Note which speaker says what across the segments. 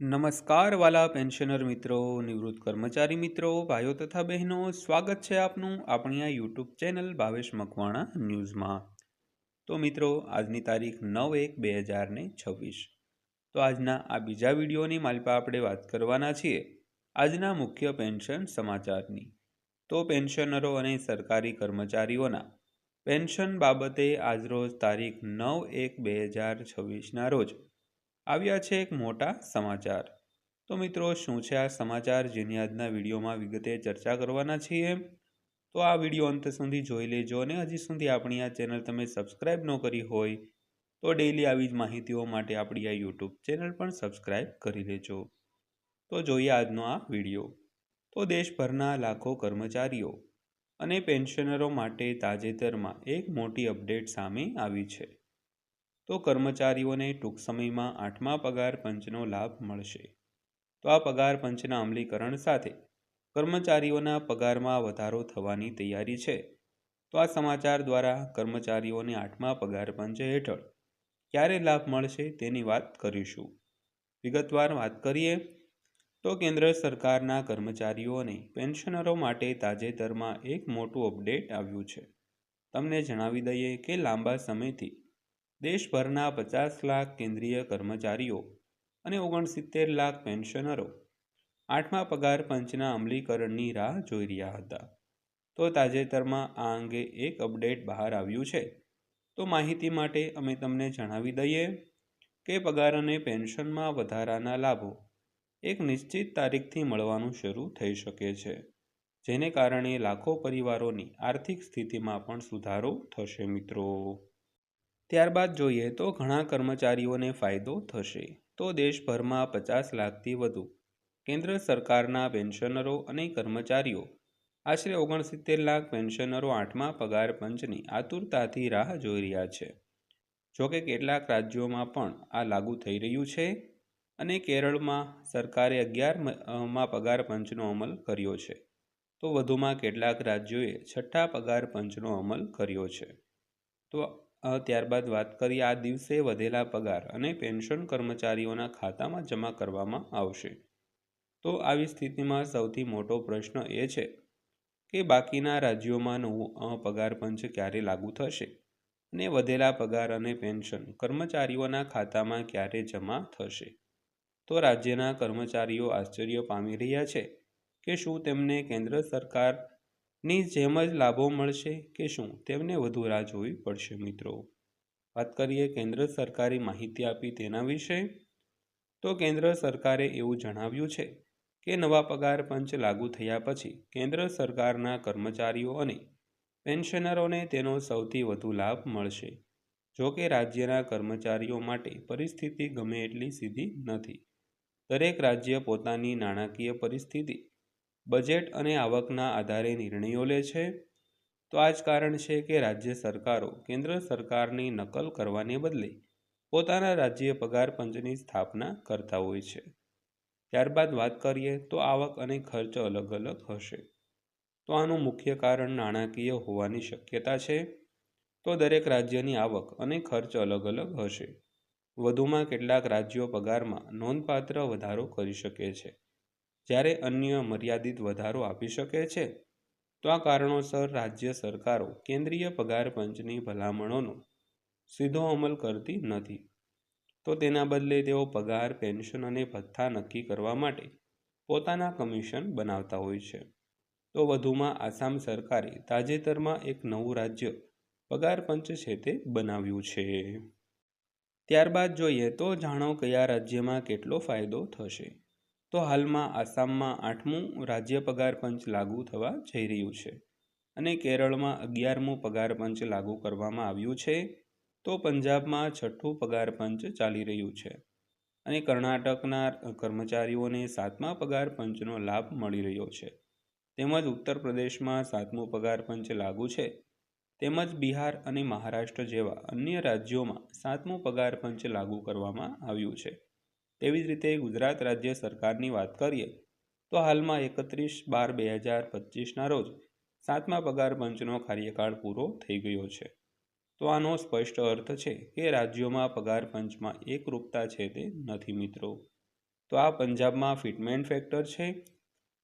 Speaker 1: નમસ્કાર વાલા પેન્શનર મિત્રો, નિવૃત્ત કર્મચારી મિત્રો, ભાઈઓ તથા બહેનો, સ્વાગત છે આપનું આપણી આ યુટ્યુબ ચેનલ ભાવેશ મકવાણા ન્યૂઝમાં. તો મિત્રો, આજની તારીખ નવ એક બે હજાર ને છવ્વીસ. તો આજના આ બીજા વિડીયોની માલિપા આપણે વાત કરવાના છીએ. આજના મુખ્ય પેન્શન સમાચારની. તો પેન્શનરો અને સરકારી કર્મચારીઓના. પેન્શન બાબતે આજરોજ તારીખ નવ એક બે હજાર છવ્વીસના રોજ આવ્યા છે એક મોટા સમાચાર. તો મિત્રો, શું છે આ સમાચાર જેની આજના વિડીયોમાં વિગતે ચર્ચા કરવાના છીએ? તો આ વીડિયો અંત સુધી જોઈ લેજો અને હજી સુધી આપણી આ ચેનલ તમે સબસ્ક્રાઈબ ન કરી હોય, તો ડેઈલી આવી જ માહિતીઓ માટે આપણી આ યુટ્યુબ ચેનલ પણ સબસ્ક્રાઈબ કરી લેજો. તો જોઈએ આજનો આ વીડિયો. તો દેશભરના લાખો કર્મચારીઓ અને પેન્શનરો માટે તાજેતરમાં એક મોટી અપડેટ સામે આવી છે. તો કર્મચારીઓને ટૂંક સમયમાં આઠમા પગાર પંચનો લાભ મળશે. તો આ પગાર પંચના અમલીકરણ સાથે કર્મચારીઓના પગારમાં વધારો થવાની તૈયારી છે. તો આ સમાચાર દ્વારા કર્મચારીઓને આઠમા પગાર પંચ હેઠળ ક્યારે લાભ મળશે તેની વાત કરીશું. વિગતવાર વાત કરીએ તો કેન્દ્ર સરકારના કર્મચારીઓને પેન્શનરો માટે તાજેતરમાં એક મોટું અપડેટ આવ્યું છે. તમને જણાવી દઈએ કે લાંબા સમયથી દેશભરના પચાસ લાખ કેન્દ્રીય કર્મચારીઓ અને ઓગણસિત્તેર લાખ પેન્શનરો આઠમા પગાર પંચના અમલીકરણની રાહ જોઈ રહ્યા હતા. તો તાજેતરમાં આ અંગે એક અપડેટ બહાર આવ્યું છે. તો માહિતી માટે અમે તમને જણાવી દઈએ કે પગાર અને પેન્શનમાં વધારાના લાભો એક નિશ્ચિત તારીખથી મળવાનું શરૂ થઈ શકે છે, જેને કારણે લાખો પરિવારોની આર્થિક સ્થિતિમાં પણ સુધારો થશે મિત્રો. ત્યારબાદ જોઈએ તો ઘણા કર્મચારીઓને ફાયદો થશે. તો દેશભરમાં પચાસ લાખથી વધુ. કેન્દ્ર સરકારના પેન્શનરો અને કર્મચારીઓ. આશરે ઓગણસિત્તેર લાખ પેન્શનરો આઠમા પગાર પંચની આતુરતાથી રાહ જોઈ રહ્યા છે. જોકે કેટલાક રાજ્યોમાં પણ આ લાગુ થઈ રહ્યું છે અને કેરળમાં સરકારે અગિયારમાં પગાર પંચનો અમલ કર્યો છે. તો વધુમાં કેટલાક રાજ્યોએ છઠ્ઠા પગાર પંચનો અમલ કર્યો છે. તો ત્યારબાદ વાત કરીએ આ દિવસે વધેલા પગાર અને પેન્શન કર્મચારીઓના ખાતામાં જમા કરવામાં આવશે. તો આવી સ્થિતિમાં સૌથી મોટો પ્રશ્ન એ છે કે બાકીના રાજ્યોમાં નવું પગાર પંચ ક્યારે લાગુ થશે અને વધેલા પગાર અને પેન્શન કર્મચારીઓના ખાતામાં ક્યારે જમા થશે? તો રાજ્યના કર્મચારીઓ આશ્ચર્ય પામી રહ્યા છે કે શું તેમને કેન્દ્ર સરકાર ની જેમ જ લાભો મળશે કે શું? તેમને વધુ રાહ જોવી પડશે, મિત્રો. વાત કરીએ કેન્દ્ર સરકારી માહિતી આપી તેના વિશે, તો કેન્દ્ર સરકારે એવું જણાવ્યું છે કે નવા પગાર પંચ લાગુ થયા પછી કેન્દ્ર સરકારના કર્મચારીઓ અને પેન્શનરોને તેનો સૌથી વધુ લાભ મળશે. જો કે રાજ્યના કર્મચારીઓ માટે પરિસ્થિતિ ગમે એટલી સીધી નથી. દરેક રાજ્ય પોતાની નાણાકીય પરિસ્થિતિ બજેટ અને આવકના આધારે નિર્ણયો લે છે. તો આ જ કારણ છે કે રાજ્ય સરકારો કેન્દ્ર સરકારની નકલ કરવાને બદલે પોતાના રાજ્ય પગાર પંચની સ્થાપના કરતા હોય છે. ત્યારબાદ વાત કરીએ તો આવક અને ખર્ચ અલગ અલગ હશે. તો આનું મુખ્ય કારણ નાણાકીય હોવાની શક્યતા છે. તો દરેક રાજ્યની આવક અને ખર્ચ અલગ અલગ હશે. વધુમાં કેટલાક રાજ્યો પગારમાં નોંધપાત્ર વધારો કરી શકે છે. જ્યારે અન્ય મર્યાદિત વધારો આપી શકે છે, તો આ કારણોસર રાજ્ય સરકારો કેન્દ્રીય પગાર પંચની ભલામણોનો સીધો અમલ કરતી નથી. તો તેના બદલે તેઓ પગાર, પેન્શન અને ભથ્થા નક્કી કરવા માટે પોતાના કમિશન બનાવતા હોય છે. તો વધુમાં આસામ સરકારે તાજેતરમાં એક નવું રાજ્ય પગાર પંચ છે તે બનાવ્યું છે. ત્યારબાદ જોઈએ તો જાણો કયા રાજ્યમાં કેટલો ફાયદો થશે. તો હાલમાં આસામમાં આઠમું રાજ્ય પગાર પંચ લાગુ થવા જઈ રહ્યું છે અને કેરળમાં અગિયારમું પગાર પંચ લાગુ કરવામાં આવ્યું છે, તો પંજાબમાં છઠ્ઠું પગાર પંચ ચાલી રહ્યું છે અને કર્ણાટકના કર્મચારીઓને સાતમા પગાર પંચનો લાભ મળી રહ્યો છે. તેમજ ઉત્તર પ્રદેશમાં સાતમું પગાર પંચ લાગુ છે. તેમજ બિહાર અને મહારાષ્ટ્ર જેવા અન્ય રાજ્યોમાં સાતમું પગાર પંચ લાગુ કરવામાં આવ્યું છે. તેવી જ રીતે ગુજરાત રાજ્ય સરકારની વાત કરીએ, તો હાલમાં એકત્રીસ બાર બે હજાર પચીસના રોજ સાતમા પગાર પંચનો કાર્યકાળ પૂરો થઈ ગયો છે. તો આનો સ્પષ્ટ અર્થ છે કે રાજ્યોમાં પગાર પંચમાં એકરૂપતા છે તે નથી મિત્રો. તો આ પંજાબમાં ફિટમેન્ટ ફેક્ટર છે?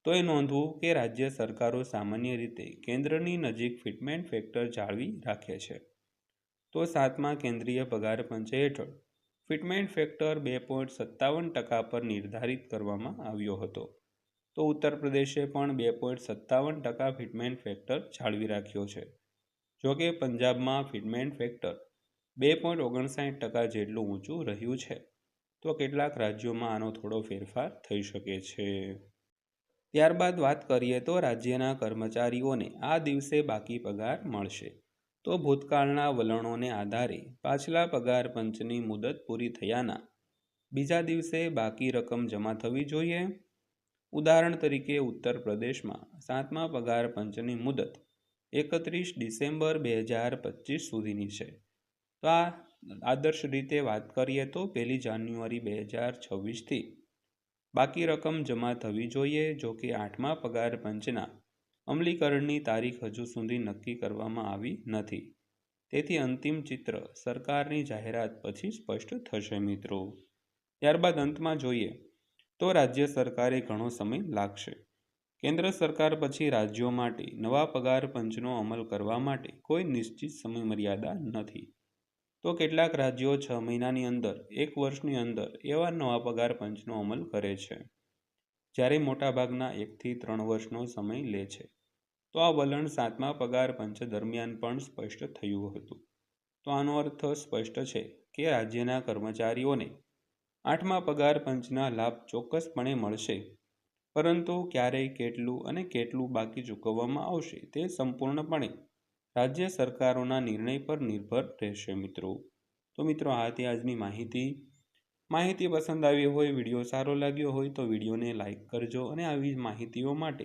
Speaker 1: તો એ નોંધવું કે રાજ્ય સરકારો સામાન્ય રીતે કેન્દ્રની નજીક ફિટમેન્ટ ફેક્ટર જાળવી રાખે છે. તો સાતમા કેન્દ્રીય પગાર પંચ હેઠળ ફિટમેન્ટ ફેક્ટર બે પોઈન્ટ સત્તાવન ટકા પર નિર્ધારિત કરવામાં આવ્યો હતો. તો ઉત્તર પ્રદેશે પણ બે પોઈન્ટ સત્તાવન ટકા ફિટમેન્ટ ફેક્ટર જાળવી રાખ્યો છે. જોકે પંજાબમાં ફિટમેન્ટ ફેક્ટર બે પોઈન્ટ ઓગણસાઠ ટકા જેટલું ઊંચું રહ્યું છે. તો કેટલાક રાજ્યોમાં આનો થોડો ફેરફાર થઈ શકે છે. ત્યારબાદ વાત કરીએ તો રાજ્યના કર્મચારીઓને આ દિવસે બાકી પગાર મળશે. તો ભૂતકાળના વલણોને આધારે પાછલા પગાર પંચની મુદત પૂરી થયાના બીજા દિવસે બાકી રકમ જમા થવી જોઈએ. ઉદાહરણ તરીકે ઉત્તર પ્રદેશમાં સાતમા પગાર પંચની મુદત એકત્રીસ ડિસેમ્બર બે હજાર પચીસ સુધીની છે. તો આ આદર્શ રીતે વાત કરીએ તો પહેલી જાન્યુઆરી બે હજાર છવ્વીસથી બાકી રકમ જમા થવી જોઈએ જો કે આઠમા પગાર પંચના અમલીકરણની તારીખ હજુ સુધી નક્કી કરવામાં આવી નથી. તેથી અંતિમ ચિત્ર સરકારની જાહેરાત પછી સ્પષ્ટ થશે મિત્રો. ત્યારબાદ અંતમાં જોઈએ તો રાજ્ય સરકારે ઘણો સમય લાગશે. કેન્દ્ર સરકાર પછી રાજ્યો માટે નવા પગાર પંચનો અમલ કરવા માટે કોઈ નિશ્ચિત સમય મર્યાદા નથી. તો કેટલાક રાજ્યો છ મહિનાની અંદર, એક વર્ષની અંદર એવા નવા પગાર પંચનો અમલ કરે છે. જ્યારે મોટાભાગના એકથી ત્રણ વર્ષનો સમય લે છે. તો આ વલણ સાતમા પગાર પંચ દરમિયાન પણ સ્પષ્ટ થયું હતું. તો આનો અર્થ સ્પષ્ટ છે કે રાજ્યના કર્મચારીઓને આઠમા પગાર પંચના લાભ ચોક્કસપણે મળશે. પરંતુ ક્યારેય કેટલું અને કેટલું બાકી ચૂકવવામાં આવશે તે સંપૂર્ણપણે રાજ્ય સરકારોના નિર્ણય પર નિર્ભર રહેશે મિત્રો. તો મિત્રો, આ હતી આજની માહિતી. માહિતી પસંદ આવી હોય, વીડિયો સારો લાગ્યો હોય તો વિડીયોને લાઇક કરજો અને આવી માહિતીઓ માટે